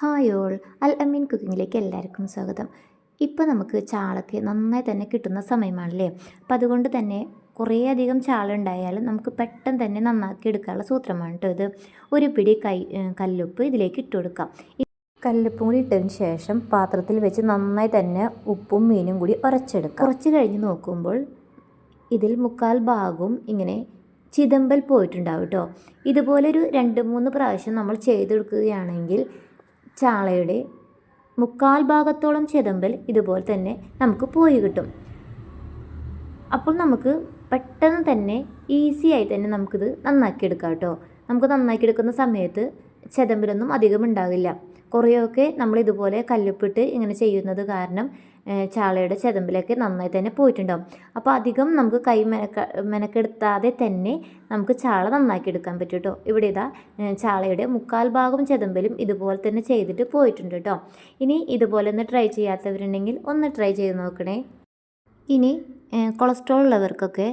Hi all അൽ അമീൻ കുക്കിങ്ങിലേക്ക് എല്ലാവർക്കും സ്വാഗതം. ഇപ്പോൾ നമുക്ക് ചാളക്ക് നന്നായി തന്നെ കിട്ടുന്ന സമയമാണല്ലേ? അപ്പം അതുകൊണ്ട് തന്നെ കുറേയധികം ചാള ഉണ്ടായാലും നമുക്ക് പെട്ടെന്ന് തന്നെ നന്നാക്കി എടുക്കാനുള്ള സൂത്രമാണ് കേട്ടോ ഇത്. ഒരു പിടി കൈ കല്ലുപ്പ് ഇതിലേക്ക് ഇട്ട് കൊടുക്കാം. കല്ലുപ്പും കൂടി ഇട്ടതിന് ശേഷം പാത്രത്തിൽ വെച്ച് നന്നായി തന്നെ ഉപ്പും മീനും കൂടി ഉരച്ചെടുക്കാം. കുറച്ച് കഴിഞ്ഞ് നോക്കുമ്പോൾ ഇതിൽ മുക്കാൽ ഭാഗവും ഇങ്ങനെ ചിതമ്പൽ പോയിട്ടുണ്ടാവും കേട്ടോ ഇതുപോലൊരു രണ്ട് മൂന്ന് പ്രാവശ്യം നമ്മൾ ചെയ്തെടുക്കുകയാണെങ്കിൽ ചാളയുടെ മുക്കാൽ ഭാഗത്തോളം ചെതമ്പൽ ഇതുപോലെ തന്നെ നമുക്ക് പോയി കിട്ടും. അപ്പോൾ നമുക്ക് പെട്ടെന്ന് തന്നെ ഈസി ആയി തന്നെ നമുക്കിത് നന്നാക്കി എടുക്കാം കേട്ടോ. നമുക്ക് നന്നാക്കി എടുക്കുന്ന സമയത്ത് ചെതമ്പലൊന്നും അധികം ഉണ്ടാകില്ല കുറേയൊക്കെ നമ്മൾ ഇതുപോലെ കല്ലുപ്പിട്ട് ഇങ്ങനെ ചെയ്യുന്നത് കാരണം ചാളയുടെ ചതമ്പിലൊക്കെ നന്നായി തന്നെ പോയിട്ടുണ്ടാവും. അപ്പോൾ അധികം നമുക്ക് കൈ മെനക്ക മെനക്കെടുത്താതെ തന്നെ നമുക്ക് ചാള നന്നാക്കി എടുക്കാൻ പറ്റും കേട്ടോ. ഇവിടെ ഇതാ ചാളയുടെ മുക്കാൽ ഭാഗം ചെതമ്പലും ഇതുപോലെ തന്നെ ചെയ്തിട്ട് പോയിട്ടുണ്ട് കേട്ടോ. ഇനി ഇതുപോലെ ഒന്ന് ട്രൈ ചെയ്യാത്തവരുണ്ടെങ്കിൽ ഒന്ന് ട്രൈ ചെയ്ത് നോക്കണേ. ഇനി കൊളസ്ട്രോൾ ഉള്ളവർക്കൊക്കെ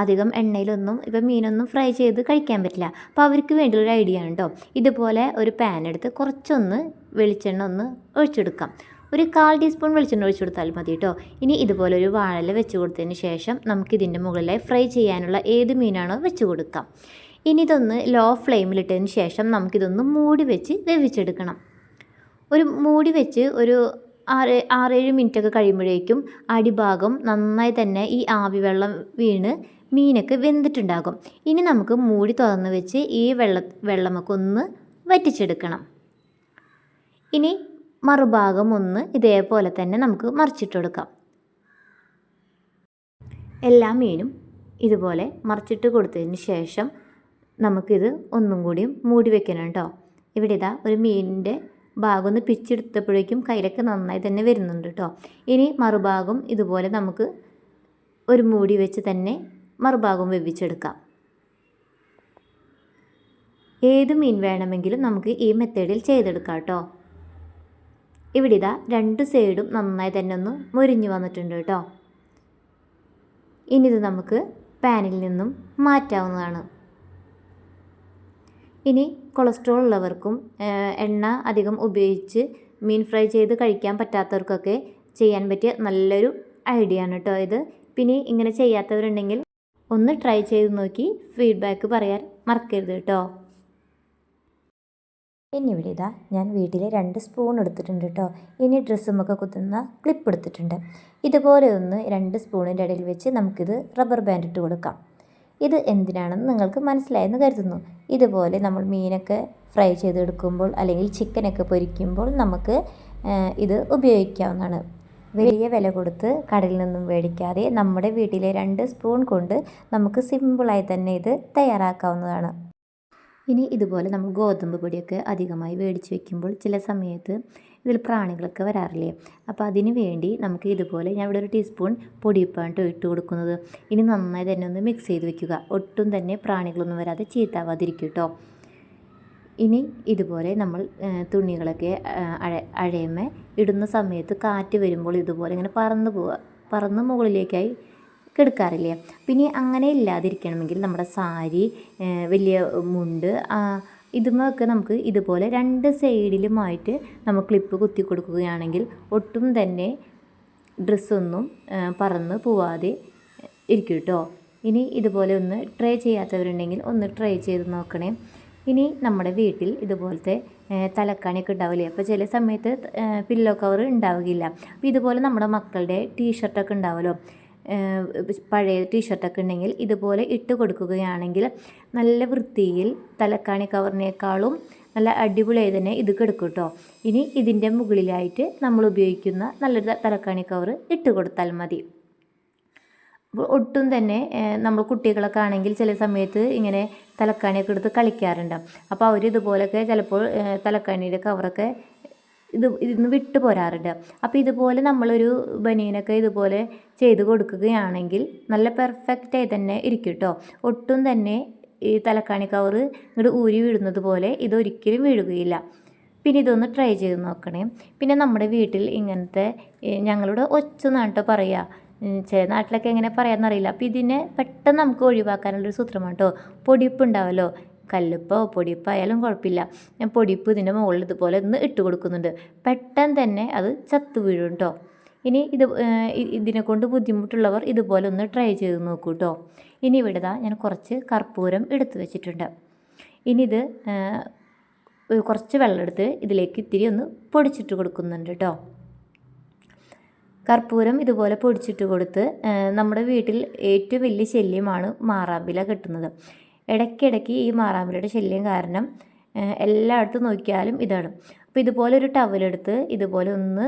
അധികം എണ്ണയിലൊന്നും ഇപ്പം മീനൊന്നും ഫ്രൈ ചെയ്ത് കഴിക്കാൻ പറ്റില്ല. അപ്പോൾ അവർക്ക് ഒരു ഐഡിയ ആണ് ഇതുപോലെ ഒരു പാൻ എടുത്ത് കുറച്ചൊന്ന് വെളിച്ചെണ്ണ ഒന്ന് ഒഴിച്ചെടുക്കാം. ഒരു കാൽ ടീസ്പൂൺ വെളിച്ചെണ്ണ ഒഴിച്ചു കൊടുത്താൽ മതി കേട്ടോ ഇനി ഇതുപോലെ ഒരു വാഴല വെച്ച് കൊടുത്തതിന് ശേഷം നമുക്കിതിന്റെ മുകളിലായി ഫ്രൈ ചെയ്യാനുള്ള ഏത് മീനാണോ വെച്ച് കൊടുക്കാം. ഇനി ഇതൊന്ന് ലോ ഫ്ലെയിമിലിട്ടതിന് ശേഷം നമുക്കിതൊന്ന് മൂടി വെച്ച് വേവിച്ചെടുക്കണം. ഒരു മൂടി വെച്ച് ഒരു ആറ് ആറേഴ് മിനിറ്റൊക്കെ കഴിയുമ്പോഴേക്കും അടിഭാഗം നന്നായി തന്നെ ഈ ആവി വെള്ളം വീണ് മീനൊക്കെ വെന്തിട്ടുണ്ടാകും. ഇനി നമുക്ക് മൂടി തുറന്ന് വെച്ച് ഈ വെള്ള വെള്ളമൊക്കെ ഒന്ന് വറ്റിച്ചെടുക്കണം. ഇനി മറുഭാഗം ഒന്ന് ഇതേപോലെ തന്നെ നമുക്ക് മറിച്ചിട്ട് കൊടുക്കാം എല്ലാ മീനും ഇതുപോലെ മറിച്ചിട്ട് കൊടുത്തതിന് ശേഷം നമുക്കിത് ഒന്നും കൂടിയും മൂടി വെക്കണം കേട്ടോ. ഇവിടെ ഇതാ ഒരു മീനിന്റെ ഭാഗം ഒന്ന് പിച്ചെടുത്തപ്പോഴേക്കും കയ്യിലൊക്കെ നന്നായി തന്നെ വരുന്നുണ്ട് കേട്ടോ. ഇനി മറുഭാഗം ഇതുപോലെ നമുക്ക് ഒരു മൂടി വെച്ച് തന്നെ മറുഭാഗം വെവിച്ചെടുക്കാം. ഏത് മീൻ വേണമെങ്കിലും നമുക്ക് ഈ മെത്തേഡിൽ ചെയ്തെടുക്കാം കേട്ടോ. ഇവിടെ ഇതാ രണ്ട് സൈഡും നന്നായി തന്നെ ഒന്ന് മുരിഞ്ഞു വന്നിട്ടുണ്ട് കേട്ടോ. ഇനി ഇത് നമുക്ക് പാനിൽ നിന്നും മാറ്റാവുന്നതാണ്. ഇനി കൊളസ്ട്രോൾ ഉള്ളവർക്കും എണ്ണ അധികം ഉപയോഗിച്ച് മീൻ ഫ്രൈ ചെയ്ത് കഴിക്കാൻ പറ്റാത്തവർക്കൊക്കെ ചെയ്യാൻ പറ്റിയ നല്ലൊരു ഐഡിയ ആണ് കേട്ടോ ഇത്. പിന്നെ ഇങ്ങനെ ചെയ്യാത്തവരുണ്ടെങ്കിൽ ഒന്ന് ട്രൈ ചെയ്ത് നോക്കി ഫീഡ്ബാക്ക് പറയാൻ മറക്കരുത് കേട്ടോ. ഇനി ഇവിടെ ഇതാ ഞാൻ വീട്ടിൽ രണ്ട് സ്പൂൺ എടുത്തിട്ടുണ്ട് കേട്ടോ ഇനി ഡ്രസ്സുമൊക്കെ കുത്തുന്ന ക്ലിപ്പ് എടുത്തിട്ടുണ്ട്. ഇതുപോലെ ഒന്ന് രണ്ട് സ്പൂണിന്റെ ഇടയിൽ വെച്ച് നമുക്കിത് റബ്ബർ ബാൻഡ് ഇട്ട് കൊടുക്കാം. ഇത് എന്തിനാണെന്ന് നിങ്ങൾക്ക് മനസ്സിലായെന്ന് കരുതുന്നു. ഇതുപോലെ നമ്മൾ മീനൊക്കെ ഫ്രൈ ചെയ്തെടുക്കുമ്പോൾ അല്ലെങ്കിൽ ചിക്കനൊക്കെ പൊരിക്കുമ്പോൾ നമുക്ക് ഇത് ഉപയോഗിക്കാവുന്നതാണ്. വലിയ വില കൊടുത്ത് കടയിൽ നിന്നും മേടിക്കാതെ നമ്മുടെ വീട്ടിലെ രണ്ട് സ്പൂൺ കൊണ്ട് നമുക്ക് സിമ്പിളായി തന്നെ ഇത് തയ്യാറാക്കാവുന്നതാണ്. ഇനി ഇതുപോലെ നമ്മൾ ഗോതമ്പ് പൊടിയൊക്കെ അധികമായി മേടിച്ച് വെക്കുമ്പോൾ ചില സമയത്ത് ഇതിൽ പ്രാണികളൊക്കെ വരാറില്ലേ? അപ്പോൾ അതിന് വേണ്ടി നമുക്ക് ഇതുപോലെ ഞാൻ ഇവിടെ ഒരു ടീസ്പൂൺ പൊടിയിപ്പാണ് ട്ടോ ഇട്ട് കൊടുക്കുന്നത്. ഇനി നന്നായി തന്നെ ഒന്ന് മിക്സ് ചെയ്ത് വെക്കുക. ഒട്ടും തന്നെ പ്രാണികളൊന്നും വരാതെ ചീത്താവാതിരിക്കും കേട്ടോ ഇനി ഇതുപോലെ നമ്മൾ തുണികളൊക്കെ അഴ അഴയമ്മ ഇടുന്ന സമയത്ത് കാറ്റ് വരുമ്പോൾ ഇതുപോലെ ഇങ്ങനെ പറന്ന് പോവുക. പറന്ന് മുകളിലേക്കായി കിടക്കാറില്ലേ. പിന്നെ അങ്ങനെ ഇല്ലാതിരിക്കണമെങ്കിൽ നമ്മുടെ സാരി വലിയ മുണ്ട് ഇതുമൊക്കെ നമുക്ക് ഇതുപോലെ രണ്ട് സൈഡിലുമായിട്ട് നമ്മൾ ക്ലിപ്പ് കുത്തി കൊടുക്കുകയാണെങ്കിൽ ഒട്ടും തന്നെ ഡ്രസ്സൊന്നും പറന്ന് പോവാതെ ഇരിക്കും കേട്ടോ ഇനി ഇതുപോലെ ഒന്ന് ട്രൈ ചെയ്യാത്തവരുണ്ടെങ്കിൽ ഒന്ന് ട്രൈ ചെയ്ത് നോക്കണേ. ഇനി നമ്മുടെ വീട്ടിൽ ഇതുപോലത്തെ തലക്കാണിയൊക്കെ ഉണ്ടാവില്ലേ? അപ്പോൾ ചില സമയത്ത് പില്ലോ കവർ ഉണ്ടാവുകയില്ല. അപ്പോൾ ഇതുപോലെ നമ്മുടെ മക്കളുടെ ടീഷർട്ടൊക്കെ ഉണ്ടാവുമല്ലോ പഴയ ടീഷർട്ടൊക്കെ ഉണ്ടെങ്കിൽ ഇതുപോലെ ഇട്ട് കൊടുക്കുകയാണെങ്കിൽ നല്ല വൃത്തിയിൽ തലക്കാണി കവറിനേക്കാളും നല്ല അടിപൊളിയായി തന്നെ ഇത് കിടക്കും കേട്ടോ ഇനി ഇതിന്റെ മുകളിലായിട്ട് നമ്മൾ ഉപയോഗിക്കുന്ന നല്ലൊരു തലക്കാണി കവർ ഇട്ട് കൊടുത്താൽ മതി. ഒട്ടും തന്നെ നമ്മൾ കുട്ടികളൊക്കെ ആണെങ്കിൽ ചില സമയത്ത് ഇങ്ങനെ തലക്കാണിയൊക്കെ എടുത്ത് കളിക്കാറുണ്ട്. അപ്പോൾ അവർ ഇതുപോലൊക്കെ ചിലപ്പോൾ തലക്കാണിയുടെ കവറൊക്കെ ഇത് ഇതിന്ന് വിട്ടു പോരാറുണ്ട്. അപ്പോൾ ഇതുപോലെ നമ്മളൊരു ബനിയനൊക്കെ ഇതുപോലെ ചെയ്ത് കൊടുക്കുകയാണെങ്കിൽ നല്ല പെർഫെക്റ്റായി തന്നെ ഇരിക്കും കേട്ടോ ഒട്ടും തന്നെ ഈ തലക്കാണി കവർ ഇങ്ങോട്ട് ഊരി വീഴുന്നത് പോലെ ഇതൊരിക്കലും വീഴുകയില്ല. പിന്നെ ഇതൊന്ന് ട്രൈ ചെയ്ത് നോക്കണേ. പിന്നെ നമ്മുടെ വീട്ടിൽ ഇങ്ങനത്തെ ഞങ്ങളുടെ ഒച്ച നാട്ടോ പറയുക ചില നാട്ടിലൊക്കെ എങ്ങനെ പറയാമെന്നറിയില്ല അപ്പോൾ ഇതിനെ പെട്ടെന്ന് നമുക്ക് ഒഴിവാക്കാനുള്ളൊരു സൂത്രമാണ് കേട്ടോ പൊടിപ്പ് ഉണ്ടാവല്ലോ. കല്ലുപ്പോ പൊടിയപ്പോ ആയാലും കുഴപ്പമില്ല. ഞാൻ പൊടിപ്പ് ഇതിന്റെ മുകളിൽ ഇതുപോലെ ഒന്ന് ഇട്ട് കൊടുക്കുന്നുണ്ട്. പെട്ടെന്ന് തന്നെ അത് ചത്തു വീഴും കേട്ടോ ഇനി ഇത് ഇതിനെ കൊണ്ട് ബുദ്ധിമുട്ടുള്ളവർ ഇതുപോലെ ഒന്ന് ട്രൈ ചെയ്ത് നോക്കൂ കേട്ടോ ഇനി ഇവിടെ ഞാൻ കുറച്ച് കർപ്പൂരം എടുത്തു വെച്ചിട്ടുണ്ട്. ഇനി ഇത് കുറച്ച് വെള്ളം എടുത്ത് ഇതിലേക്ക് ഇത്തിരി ഒന്ന് പൊടിച്ചിട്ട് കൊടുക്കുന്നുണ്ട് കേട്ടോ കർപ്പൂരം ഇതുപോലെ പൊടിച്ചിട്ട് കൊടുത്ത് നമ്മുടെ വീട്ടിൽ ഏറ്റവും വലിയ ശല്യമാണ് മാറാമ്പില കിട്ടുന്നത്. ഇടയ്ക്കിടയ്ക്ക് ഈ മാറാമ്പലയുടെ ശല്യം കാരണം എല്ലായിടത്തും നോക്കിയാലും ഇതാണ്. അപ്പോൾ ഇതുപോലെ ഒരു ടവലെടുത്ത് ഇതുപോലെ ഒന്ന്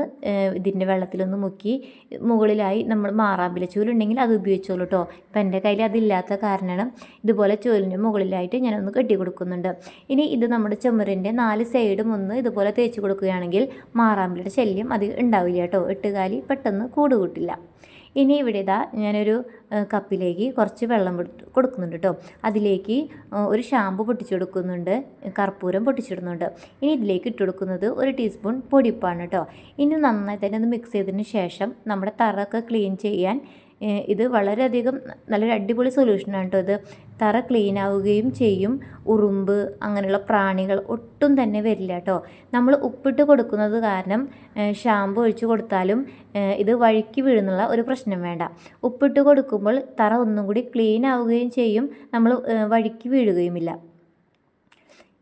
ഇതിന്റെ വെള്ളത്തിലൊന്ന് മുക്കി മുകളിലായി നമ്മൾ മാറാമ്പില ചൂലുണ്ടെങ്കിൽ അത് ഉപയോഗിച്ചോളൂ കേട്ടോ ഇപ്പം എന്റെ കയ്യിൽ അതില്ലാത്ത കാരണമാണ് ഇതുപോലെ ചൂലിന്റെ മുകളിലായിട്ട് ഞാനൊന്ന് കെട്ടി കൊടുക്കുന്നുണ്ട്. ഇനി ഇത് നമ്മുടെ ചുമരിന്റെ നാല് സൈഡും ഒന്ന് ഇതുപോലെ തേച്ച് കൊടുക്കുകയാണെങ്കിൽ മാറാമ്പിലയുടെ ശല്യം അത് ഉണ്ടാവില്ല കേട്ടോ എട്ടുകാലി പെട്ടെന്ന് കൂട് കൂട്ടില്ല. ഇനി ഇവിടെ ഇതാ ഞാനൊരു കപ്പിലേക്ക് കുറച്ച് വെള്ളം കൊടുക്കുന്നുണ്ട് കേട്ടോ അതിലേക്ക് ഒരു ഷാമ്പു പൊട്ടിച്ചെടുക്കുന്നുണ്ട്. കർപ്പൂരം പൊട്ടിച്ചിടുന്നുണ്ട്. ഇനി ഇതിലേക്ക് ഇട്ട് കൊടുക്കുന്നത് ഒരു ടീസ്പൂൺ പൊടിപ്പാണ് കേട്ടോ ഇനി നന്നായി തന്നെ ഒന്ന് മിക്സ് ചെയ്തതിന് ശേഷം നമ്മുടെ തറൊക്കെ ക്ലീൻ ചെയ്യാൻ ഇത് വളരെയധികം നല്ലൊരു അടിപൊളി സൊല്യൂഷനാണ് കേട്ടോ ഇത്. തറ ക്ലീൻ ആവുകയും ചെയ്യും. ഉറുമ്പ് അങ്ങനെയുള്ള പ്രാണികൾ ഒട്ടും തന്നെ വരില്ല കേട്ടോ നമ്മൾ ഉപ്പിട്ട് കൊടുക്കുന്നത് കാരണം ഷാമ്പു ഒഴിച്ച് കൊടുത്താലും ഇത് വഴുക്കി വീഴുന്നുള്ള ഒരു പ്രശ്നം വേണ്ട. ഉപ്പിട്ട് കൊടുക്കുമ്പോൾ തറ ഒന്നും കൂടി ക്ലീൻ ആവുകയും ചെയ്യും. നമ്മൾ വഴുക്കി വീഴുകയുമില്ല.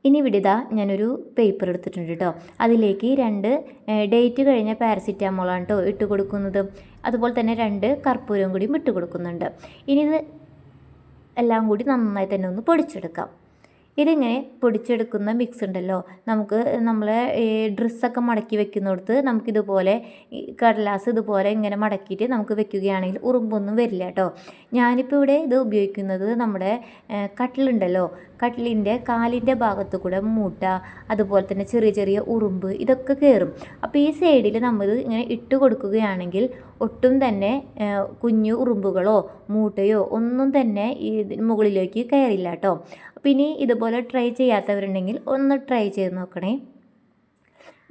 ഇനി വിടുക ഞാനൊരു പേപ്പർ എടുത്തിട്ടുണ്ട് കേട്ടോ അതിലേക്ക് രണ്ട് ഡേറ്റ് കഴിഞ്ഞ പാരസിറ്റാമോളാണ് കേട്ടോ ഇട്ട് കൊടുക്കുന്നത്. അതുപോലെ തന്നെ രണ്ട് കർപ്പൂരവും കൂടി ഇട്ട് കൊടുക്കുന്നുണ്ട്. ഇനി ഇത് എല്ലാം കൂടി നന്നായി തന്നെ ഒന്ന് പൊടിച്ചെടുക്കാം. ഇതിങ്ങനെ പൊടിച്ചെടുക്കുന്ന മിക്സ് ഉണ്ടല്ലോ. നമുക്ക് നമ്മളെ ഡ്രസ്സൊക്കെ മടക്കി വെക്കുന്നിടത്ത് നമുക്കിതുപോലെ കടലാസ് ഇതുപോലെ ഇങ്ങനെ മടക്കിയിട്ട് നമുക്ക് വെക്കുകയാണെങ്കിൽ ഉറുമ്പൊന്നും വരില്ല കേട്ടോ ഞാനിപ്പോൾ ഇവിടെ ഇത് ഉപയോഗിക്കുന്നത് നമ്മുടെ കട്ടിലുണ്ടല്ലോ. കട്ടിലിന്റെ കാലിന്റെ ഭാഗത്ത് കൂടെ മൂട്ട അതുപോലെ തന്നെ ചെറിയ ചെറിയ ഉറുമ്പ് ഇതൊക്കെ കയറും. അപ്പോൾ ഈ സൈഡിൽ നമ്മൾ ഇങ്ങനെ ഇട്ട് കൊടുക്കുകയാണെങ്കിൽ ഒട്ടും തന്നെ കുഞ്ഞു ഉറുമ്പുകളോ മൂട്ടയോ ഒന്നും തന്നെ ഈ മുകളിലേക്ക് കയറില്ല കേട്ടോ. പിന്നെ ഇതുപോലെ ട്രൈ ചെയ്യാത്തവരുണ്ടെങ്കിൽ ഒന്ന് ട്രൈ ചെയ്ത് നോക്കണേ.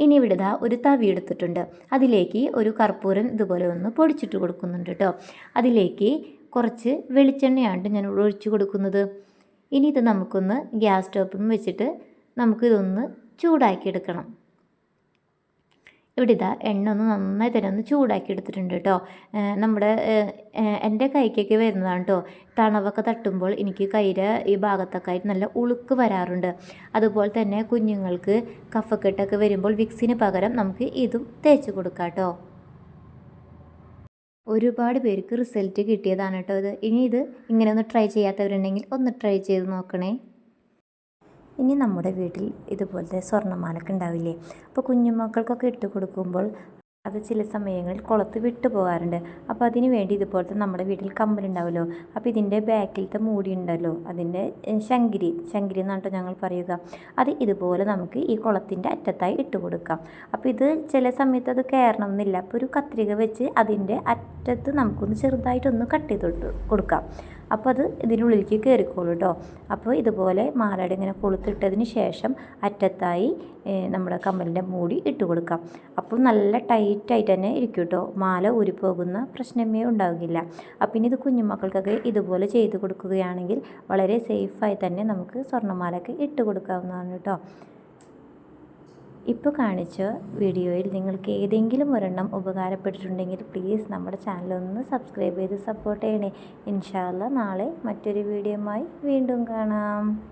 ഇനി ഇവിടുത ഒരു തവി എടുത്തിട്ടുണ്ട്. അതിലേക്ക് ഒരു കർപ്പൂരം ഇതുപോലെ ഒന്ന് പൊടിച്ചിട്ട് കൊടുക്കുന്നുണ്ട് കേട്ടോ. അതിലേക്ക് കുറച്ച് വെളിച്ചെണ്ണയാണ് ഞാൻ ഒഴിച്ചു കൊടുക്കുന്നത്. ഇനി ഇത് നമുക്കൊന്ന് ഗ്യാസ് സ്റ്റോപ്പിൽ വെച്ചിട്ട് നമുക്കിതൊന്ന് ചൂടാക്കിയെടുക്കണം. ഇവിടെ ഇതാ എണ്ണ ഒന്ന് നന്നായി തന്നെ ഒന്ന് ചൂടാക്കി എടുത്തിട്ടുണ്ട് കേട്ടോ നമ്മുടെ എന്റെ കൈക്കൊക്കെ വരുന്നതാണ് കേട്ടോ. തണവൊക്കെ തട്ടുമ്പോൾ എനിക്ക് കൈര ഈ ഭാഗത്തൊക്കെ ആയിട്ട് നല്ല ഉളുക്ക് വരാറുണ്ട്. അതുപോലെ തന്നെ കുഞ്ഞുങ്ങൾക്ക് കഫക്കെട്ടൊക്കെ വരുമ്പോൾ വിക്സിന് പകരം നമുക്ക് ഇതും തേച്ച് കൊടുക്കാം കേട്ടോ. ഒരുപാട് പേർക്ക് റിസൾട്ട് കിട്ടിയതാണ് കേട്ടോ ഇത്. ഇനി ഇത് ഇങ്ങനെ ഒന്ന് ട്രൈ ചെയ്യാത്തവരുണ്ടെങ്കിൽ ഒന്ന് ട്രൈ ചെയ്ത് നോക്കണേ. ഇനി നമ്മുടെ വീട്ടിൽ ഇതുപോലത്തെ സ്വർണമാലൊക്കെ ഉണ്ടാവില്ലേ? അപ്പോൾ കുഞ്ഞുമക്കൾക്കൊക്കെ ഇട്ട് കൊടുക്കുമ്പോൾ അത് ചില സമയങ്ങളിൽ കുളത്ത് വിട്ടു പോകാറുണ്ട്. അപ്പോൾ അതിന് വേണ്ടി ഇതുപോലത്തെ നമ്മുടെ വീട്ടിൽ കമ്പലുണ്ടാവുമല്ലോ. അപ്പോൾ ഇതിന്റെ ബാക്കിലത്തെ മൂടി ഉണ്ടല്ലോ. അതിന്റെ ശങ്കിരി ശങ്കിരി എന്നാണ് ഞങ്ങൾ പറയുക. അത് ഇതുപോലെ നമുക്ക് ഈ കുളത്തിന്റെ അറ്റത്തായി ഇട്ട് കൊടുക്കാം. അപ്പോൾ ഇത് ചില സമയത്ത് അത് കയറണം എന്നില്ല അപ്പോൾ ഒരു കത്രിക വെച്ച് അതിന്റെ അറ്റത്ത് നമുക്കൊന്ന് ചെറുതായിട്ടൊന്ന് കട്ട് ചെയ്ത് കൊടുക്കാം. അപ്പോൾ അത് ഇതിനുള്ളിലേക്ക് കയറിക്കോളൂ കേട്ടോ അപ്പോൾ ഇതുപോലെ മാലയുടെ ഇങ്ങനെ കൊളുത്തിട്ടതിന് ശേഷം അറ്റത്തായി നമ്മുടെ കമ്മലിന്റെ മൂടി ഇട്ട് കൊടുക്കാം. അപ്പോൾ നല്ല ടൈറ്റായിട്ട് തന്നെ ഇരിക്കും കേട്ടോ മാല ഊരിപ്പോകുന്ന പ്രശ്നമേ ഉണ്ടാകില്ല. അപ്പം ഇനി ഇത് കുഞ്ഞുമക്കൾക്കൊക്കെ ഇതുപോലെ ചെയ്ത് കൊടുക്കുകയാണെങ്കിൽ വളരെ സേഫായി തന്നെ നമുക്ക് സ്വർണമാലയൊക്കെ ഇട്ട് കൊടുക്കാവുന്നതാണ് കേട്ടോ ഇപ്പോൾ കാണിച്ച വീഡിയോയിൽ നിങ്ങൾക്ക് ഏതെങ്കിലും ഒരെണ്ണം ഉപകാരപ്പെട്ടിട്ടുണ്ടെങ്കിൽ പ്ലീസ് നമ്മുടെ ചാനൽ ഒന്ന് സബ്സ്ക്രൈബ് ചെയ്ത് സപ്പോർട്ട് ചെയ്യണേ. ഇൻഷാല്ല നാളെ മറ്റൊരു വീഡിയോയുമായി വീണ്ടും കാണാം.